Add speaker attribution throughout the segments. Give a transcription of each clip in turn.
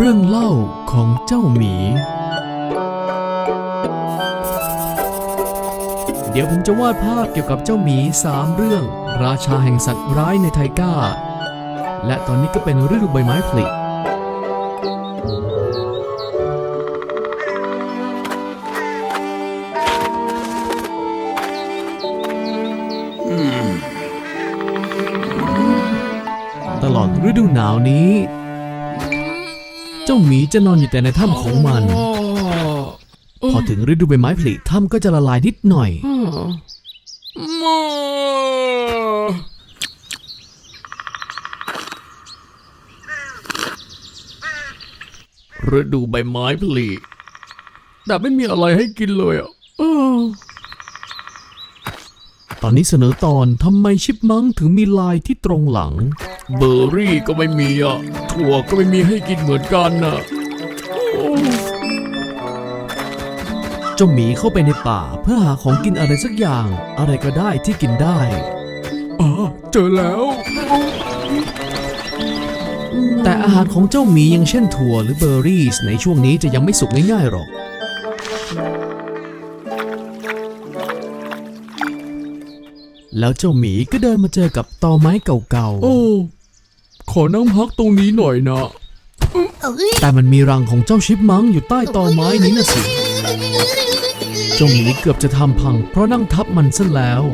Speaker 1: เรื่องเล่าของเจ้าหมี เดี๋ยวผมจะวาดภาพเกี่ยวกับเจ้าหมีสามเรื่อง ราชาแห่งสัตว์ร้ายในไทก้า และตอนนี้ก็เป็นฤดูใบไม้ผลิตลอดฤดูหนาวนี้ เจ้าหมีจะนอนอยู่แต่ในถ้ำของมัน พอถึงฤดูใบไม้ผลิถ้ำก็จะละลายนิดหน่อย ฤดูใบไม้ผลิแต่ไม่มีอะไรให้กินเลยอะตอนนี้เสนอตอนทำไมชิปมังถึงมีลายที่ตรงหลัง เบอร์รี่ก็ไม่มีอะ ถั่วก็ไม่มีให้กินเหมือนกันน่ะเจ้าหมีเข้าไปในป่าเพื่อหาของกินอะไรสักอย่าง อะไรก็ได้ที่กินได้อ๋อเจอแล้ว แต่อาหารของเจ้าหมีอย่างเช่นถั่วหรือเบอร์รี่ในช่วงนี้จะยังไม่สุกง่ายๆหรอกแล้วเจ้าหมีก็เดินมาเจอกับตอไม้เก่า
Speaker 2: โอ้ ขอนั่งพักตรงนี้หน่อยนะ
Speaker 1: ๆแต่มันมีรังของเจ้าชิปมังอยู่ใต้ตอไม้นี้นะสิเจ้าหมีเกือบจะทำพัง เพราะนั่งทับมันซะแล้ว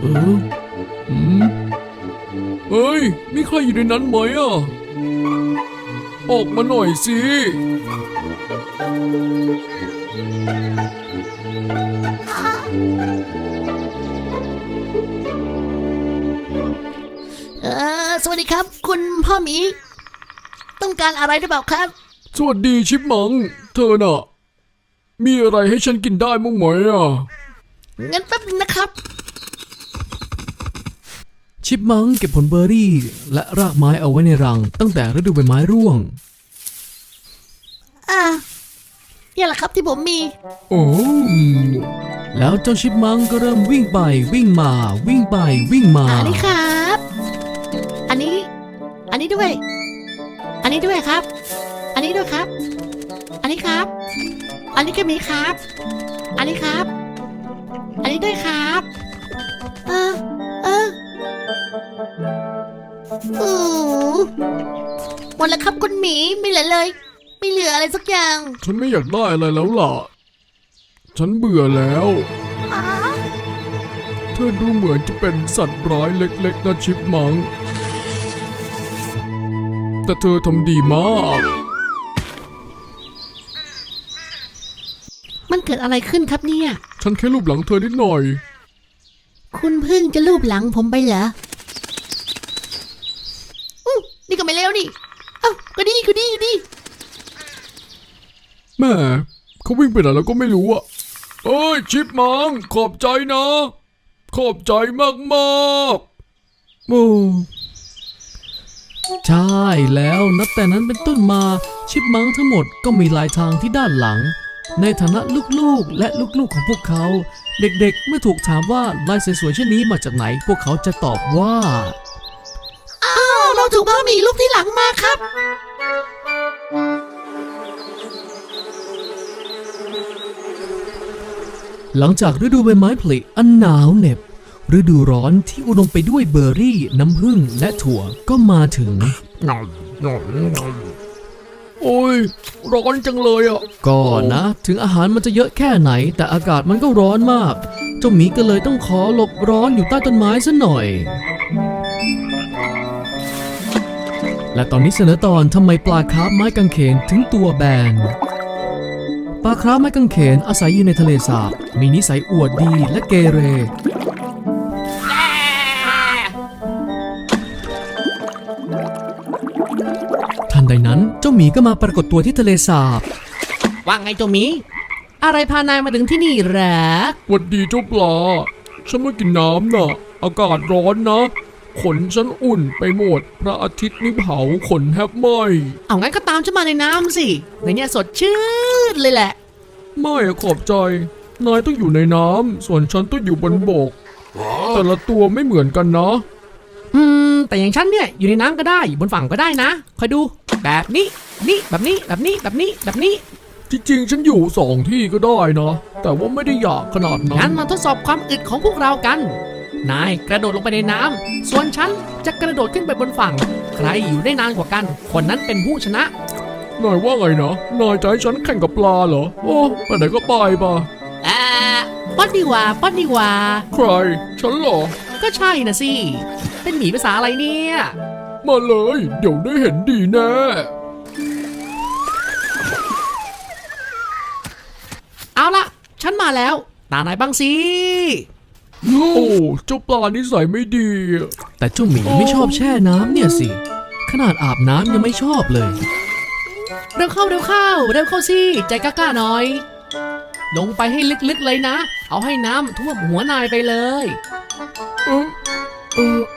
Speaker 2: เอออืมเฮ้ย มีใครอยู่ในนั้นไหมอะ ออกมาหน่อยสิ
Speaker 3: วัสดีครับ คุณพ่อหมี ต้องการอะไรหรือเปล่าครับ
Speaker 2: สวัสดีชิปมัง เธอน่ะ มีอะไรให้ฉันกินได้มั้งไหมอะ
Speaker 3: งั้นแป๊บนึงนะครับ
Speaker 1: ชิปมังเก็บผลเบอร์รี่ และรากไม้เอาไว้ในรัง ตั้งแต่ฤดูใบไม้ร่วง
Speaker 3: อ่าเนี่ยแหละครับที่ผมมี
Speaker 2: โอ้อืม
Speaker 1: แล้วเจ้าชิปมังก็เริ่มวิ่งไปวิ่งมา วิ่งไปวิ่งมา
Speaker 3: อันนี้ครับ อันนี้ อันนี้ด้วย อันนี้ด้วยครับ อันนี้ด้วยครับ อันนี้ครับ อันนี้ก็มีครับ อันนี้ครับ อันนี้ด้วยครับ เออ เออโอ้หมดแล้วครับคุณหมีไม่เหลือเลย ไม่เหลืออะไรสักอย่าง
Speaker 2: ฉันไม่อยากได้อะไรแล้วล่ะ ฉันเบื่อแล้ว
Speaker 3: อ๋อ
Speaker 2: เธอดูเหมือนจะเป็นสัตว์ร้ายเล็กๆนะชิปมัง แต่เธอทำดีมาก
Speaker 3: มันเกิดอะไรขึ้นครับเนี่ย
Speaker 2: ฉันแค่รูปหลังเธอนิดหน่อย
Speaker 3: คุณเพิ่งจะลูบหลังผมไปเหรออู้นี่ก็ไม่เลวนี่ เอ้าก็ดีก็ดีก็ดี
Speaker 2: แม่เขาวิ่งไปไหนแล้วก็ไม่รู้อะเอ้ย ชิปมังขอบใจนะ ขอบใจมากๆโอ้
Speaker 1: ใช่แล้วนับแต่นั้นเป็นต้นมาชิปมังทั้งหมดก็มีลายทางที่ด้านหลัง ในฐานะลูกๆ และลูกๆของพวกเขา เด็กๆ เมื่อถูกถามว่าลายสวยๆเช่นนี้มาจากไหน พวกเขาจะตอบว่า
Speaker 3: อ้าว เราถูกพ่อหมีลูกที่หลังมาครับ
Speaker 1: หลังจากฤดูใบไม้ผลิอันหนาวเหน็บ ฤดูร้อนที่อุดมไปด้วยเบอร์รี่ น้ำผึ้งและถั่วก็มาถึง
Speaker 2: โอ้ย ร้อนจังเลยอะ
Speaker 1: ก็นะ ถึงอาหารมันจะเยอะแค่ไหน แต่อากาศมันก็ร้อนมาก เจ้าหมีก็เลยต้องขอหลบร้อนอยู่ใต้ต้นไม้ซะหน่อย และตอนนี้เสนอตอนทำไมปลาคาร์ฟไม้กางเขนถึงตัวแบนปลาคราฟไม้กางเขนอาศัยอยู่ในทะเลสาบ มีนิสัยอวดดีและเกเร ใดนั้น เจ้าหมีก็มาปรากฏตัวที่ทะเลสาบ
Speaker 3: ว่าไงเจ้าหมี อะไรพานายมาถึงที่นี่เหรอ
Speaker 2: หวัดดีเจ้าปลา ฉันมากินน้ำน่ะอากาศร้อนนะ ขนฉันอุ่นไปหมด พระอาทิตย์นี่เผาขนแทบไหม
Speaker 3: เอางั้นก็ตามฉันมาในน้ำสิในเนี้ยสดชื่นเลยแหละ
Speaker 2: ไม่อะขอบใจ นายต้องอยู่ในน้ำส่วนฉันต้องอยู่บนบก แต่ละตัวไม่เหมือนกันนะ
Speaker 3: อืม แต่อย่างฉันเนี่ยอยู่ในน้ำก็ได้อยู่บนฝั่งก็ได้นะคอยดูแบบนี้
Speaker 1: นี่แบบนี้แบบนี้แบบนี้แบบนี้
Speaker 2: ที่จริงฉันอยู่สองที่ก็ได้นะ แต่ว่าไม่ได้อยากขนาดนั้
Speaker 1: งั้
Speaker 2: น
Speaker 1: นมาทดสอบความอึดของพวกเรากัน นายกระโดดลงไปในน้ำส่วนฉันจะกระโดดขึ้นไปบนฝั่ง ใครอยู่ได้นานกว่ากัน คนนั้นเป็นผู้ชนะ
Speaker 2: นายว่าไงนะนายจะให้ฉันแข่งกับปลาเหรอ โอ้ไปไหนก็ไปปะ
Speaker 1: อ่าป้อนดีกว่าป้อนดีกว่า
Speaker 2: ใคร ฉันเหรอ
Speaker 1: ก็ใช่นะสิ เป็นหมีภาษาอะไรเนี่ย
Speaker 2: มาเลย เดี๋ยวได้เห็นดีแน่
Speaker 1: เอาละฉันมาแล้ว ตานายบ้างสิ
Speaker 2: โอ้เจ้าปลานิสัยไม่ดี
Speaker 1: แต่เจ้าหมีไม่ชอบแช่น้ำเนี่ยสิ ขนาดอาบน้ำยังไม่ชอบเลย เร็วเข้าเร็วเข้าเร็วเข้าสิ ใจกล้าๆหน่อย ลงไปให้ลึกๆเลยนะ เอาให้น้ำท่วมหัวนายไปเลย
Speaker 2: Ooh.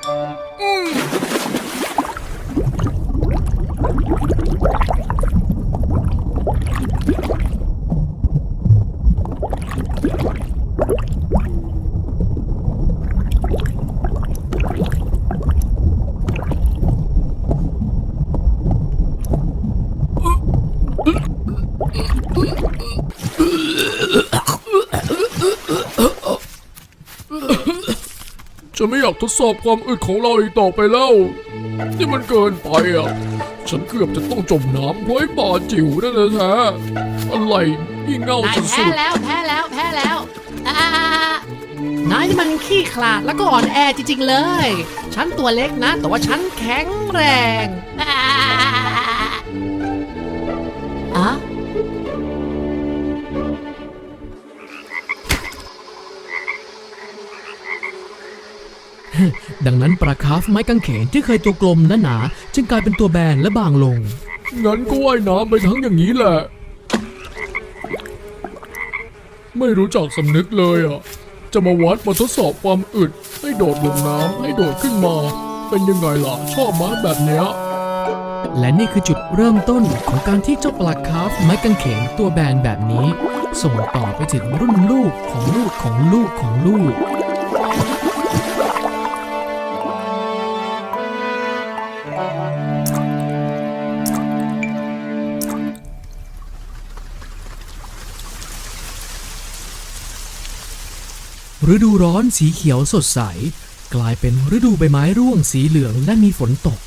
Speaker 2: ฉันไม่อยากทดสอบความอึดของเราอีกต่อไปแล้วนี่มันเกินไปอะ ฉันเกือบจะต้องจมน้ำเพราะไอ้ปลาจิ๋วนั่นแท้ๆอะไรยิ่งเง่านา
Speaker 1: ย
Speaker 2: สุ
Speaker 1: แพ้
Speaker 2: ด
Speaker 1: แล้วแพ้แล้วแพ้แล้วอ่านายนี่มันขี้ขลาดแล้วก็อ่อนแอจริงๆเลย ฉันตัวเล็กนะ แต่ว่าฉันแข็งแรงอ่า ดังนั้นปลาคาร์ฟไม้กางเขนที่เคยตัวกลมและหนา จึงกลายเป็นตัวแบนและบางลง
Speaker 2: ๆงั้นก็ว่ายน้ำไปทั้งอย่างนี้แหละ ไม่รู้จักสำนึกเลยอะ จะมาวัดมาทดสอบความอึด ให้โดดลงน้ำให้โดดขึ้นมา เป็นยังไงล่ะ ชอบมั้ยแบบเนี้ย
Speaker 1: และนี่คือจุดเริ่มต้นของการที่เจ้าปลาคาร์ฟไม้กางเขนตัวแบนแบบนี้ ส่งต่อไปถึงรุ่นลูกของลูกของลูกของลูก ฤดูร้อนสีเขียวสดใส กลายเป็นฤดูใบไม้ร่วงสีเหลืองและมีฝนตก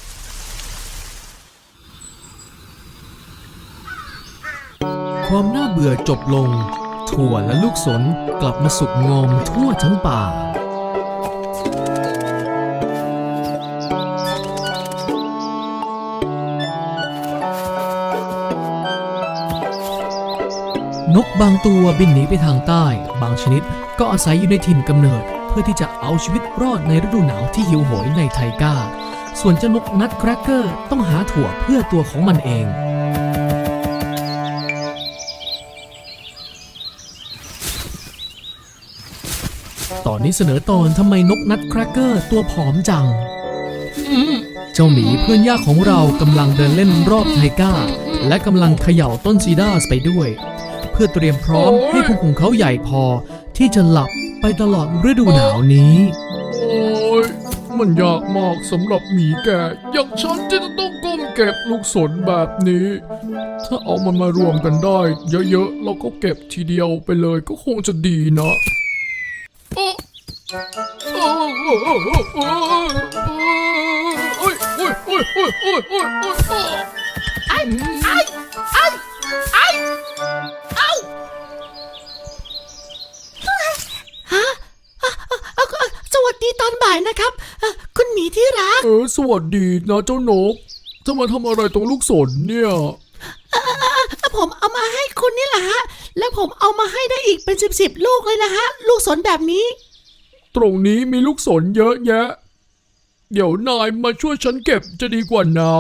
Speaker 1: ความน่าเบื่อจบลง ถั่วและลูกสนกลับมาสุกงอมทั่วทั้งป่า นกบางตัวบินหนีไปทางใต้ บางชนิดก็อาศัยอยู่ในถิ่นกำเนิด เพื่อที่จะเอาชีวิตรอดในฤดูหนาวที่หิวโหยในไทก้า ส่วนเจ้านกนัดแครกเกอร์ต้องหาถั่วเพื่อตัวของมันเองตอนนี้เสนอตอนทำไมนกนัดแครกเกอร์ตัวผอมจัง เจ้าหมีเพื่อนยากของเรากำลังเดินเล่นรอบไทก้า และกำลังเขย่าต้นซีดาสไปด้วย พื่อเตรียมพร้อมให้พุงของเขาใหญ่พอ ที่จะหลับไปตลอดฤดูหนาวนี้
Speaker 2: โอ้ยมันยากมากสำหรับหมีแก่อย่างฉันที่จะต้องก้มเก็บลูกสนแบบนี้ ถ้าเอามันมารวมกันได้ เยอะๆเราก็เก็บทีเดียวไปเลยก็คงจะดีนะ
Speaker 3: ไอ้ไอ้ไอ้ไอ้ ดีตอนบ่ายนะครับอะคุณหมีที่รัก
Speaker 2: เออสวัสดีนะเจ้านกจะมาทำอะไรตรงลูกสนเนี่ย
Speaker 3: ผมเอามาให้คุณนี่แหละฮะ แล้วผมเอามาให้ได้อีกเป็นสิบสิบลูกเลยนะฮะ ลูกสนแบบนี้
Speaker 2: ตรงนี้มีลูกสนเยอะแยะ เดี๋ยวนายมาช่วยฉันเก็บจะดีกว่านะ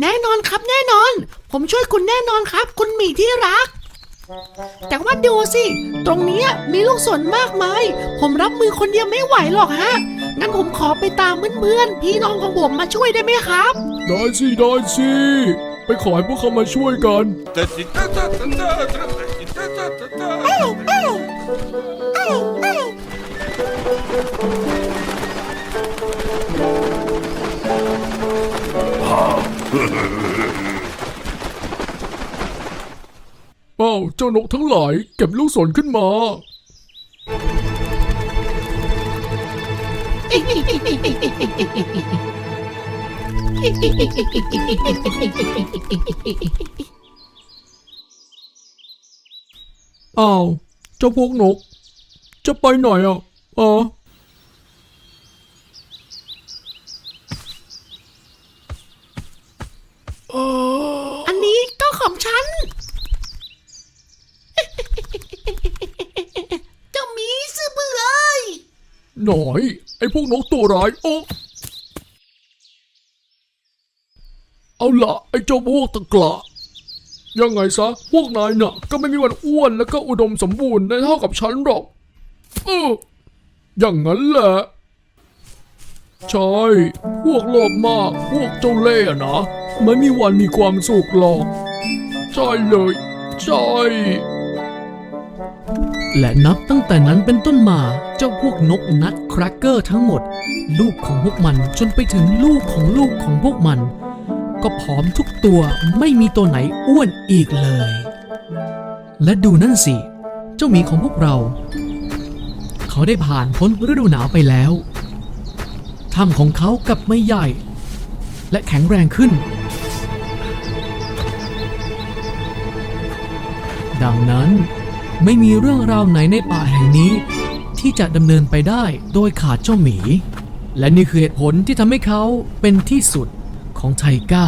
Speaker 3: แน่นอนครับแน่นอน ผมช่วยคุณแน่นอนครับ คุณหมีที่รัก แต่ว่าดูสิ ตรงเนี้ยมีลูกสนมากมาย ผมรับมือคนเดียวไม่ไหวหรอกฮะ งั้นผมขอไปตามเพื่อนๆ พี่น้องของผมมาช่วยได้ไหมครับ
Speaker 2: ได้สิ ได้สิ ไปขอให้พวกเขามาช่วยกัน
Speaker 4: เเอา
Speaker 2: เจ้านกทั้งหลายเก็บลูกสนขึ้นมา อ้าว เจ้าพวกนก จะไปไหนอะอ๋อ
Speaker 3: อันนี้ก็ของฉัน เจ้าหมีซื้อเบื่อเอ้ย
Speaker 2: หน่อย ไอ้พวกนกตัวร้ายโอ้เอาละไอ้เจ้าพวกตะกละยังไงซะ พวกนายน่ะ ก็ไม่มีวันอ้วนแล้วก็อุดมสมบูรณ์ได้เท่ากับฉันหรอกเอออย่างนั้นแหละ ใช่ พวกโลภมาก พวกเจ้าเล่ห์อะนะ ไม่มีวันมีความสุขหรอก ใช่เลย ใช่
Speaker 1: และนับตั้งแต่นั้นเป็นต้นมา เจ้าพวกนกนัดครกเกอร์ทั้งหมด ลูกของพวกมันจนไปถึงลูกของลูกของพวกมัน ก็ผอมทุกตัวไม่มีตัวไหนอ้วนอีกเลย และดูนั่นสิ เจ้าหมีของพวกเรา เขาได้ผ่านพ้นฤดูหนาวไปแล้วถ้ำของเขากลับไม่ใหญ่ และแข็งแรงขึ้น ดังนั้นไม่มีเรื่องราวไหนในป่าแห่งนี้ ที่จะดำเนินไปได้โดยขาดเจ้าหมี และนี่คือเหตุผลที่ทำให้เขาเป็นที่สุดของไทก้า